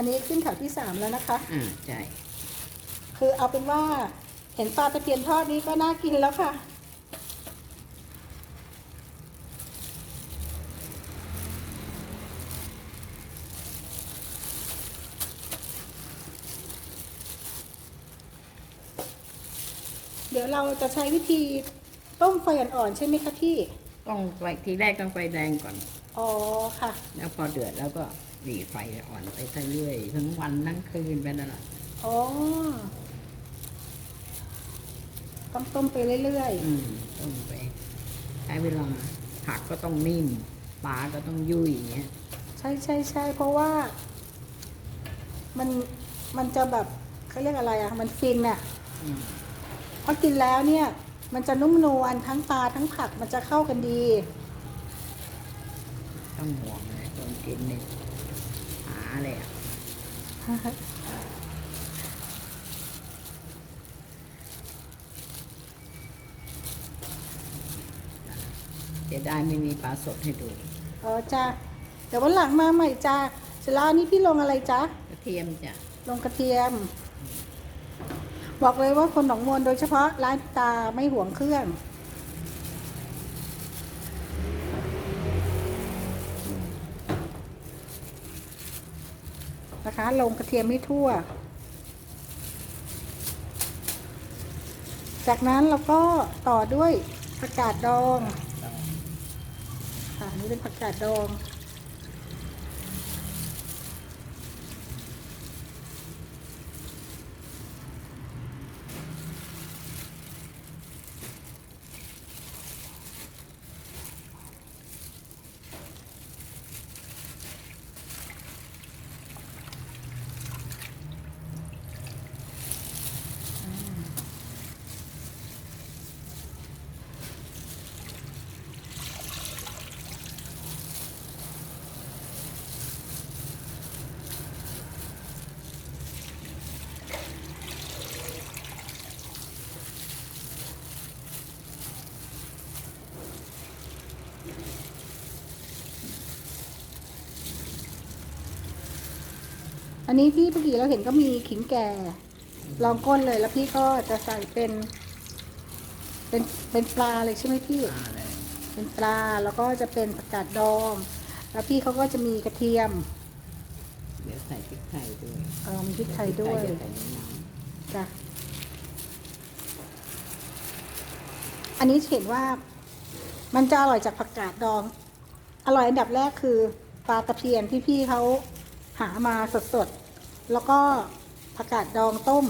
อันนี้ขึ้นแถวที่สามแล้วนะคะ อ่าใช่คือเอาเป็นว่าเห็นปลาตะเพียนทอดนี้ก็น่ากินแล้วค่ะ เดี๋ยวเราจะใช้วิธีต้มไฟอ่อนๆใช่ไหมคะพี่ ต้องไฟทีแรกต้องไฟแดงก่อน อ๋อค่ะ แล้วพอเดือดแล้วก็ ดีไฟอ่อนไปเรื่อยๆทั้งวันทั้งคืนไปนั่นแหละอ๋อต้องต้มไปเรื่อยอืมต้มไปใช้เวลาผักก็ต้องนิ่มปลาก็ต้องยุ่ยอย่างเงี้ยๆ ใช่ใช่ใช่เพราะว่า มันมันจะแบบเขาเรียกอะไรอะมันฟินอะอืมพอกินแล้วเนี่ย มันจะนุ่มนวลทั้งปลาทั้งผักมันจะเข้ากันดี ต้องห่วงเลยคนกินเนี่ยหาเลยอะจะได้ไม่มีปลาสดให้ดูอ๋อจ้าเดี๋ยววันหลังมาใหม่จ้าเสร็จแล้วอันนี้พี่ลงอะไรจ้ากระเทียมจ้ะลงกระเทียม บอกเลยว่าคนหนองมนโดยเฉพาะร้านตาไม่ห่วงเครื่อง นะคะ ลงกระเทียมให้ทั่ว จากนั้นเราก็ต่อด้วยผักกาดดองค่ะอันนี่เป็นผักกาดดอง อันนี้ที่เมื่อกี้เราเห็นก็มีขิงแก่ลองก้นเลยแล้วพี่ก็จะใส่เป็น เป็นเป็นปลาเลยใช่ไหมพี่ปลาเลยเป็นปลาแล้วก็จะเป็นผักกาดดอง แล้วพี่เขาก็จะมีกระเทียมเดี๋ยวใส่พริกไทยด้วยเออมีพริกไทยด้วยพริกไทจะใส่ในน้จ้ะ อันนี้เห็นว่ามันจะอร่อยจากผักกาดดอง อร่อยอันดับแรกคือปลาตะเพียนที่พี่เขาหามาสดๆ แล้วก็ผักกาดดองต้ม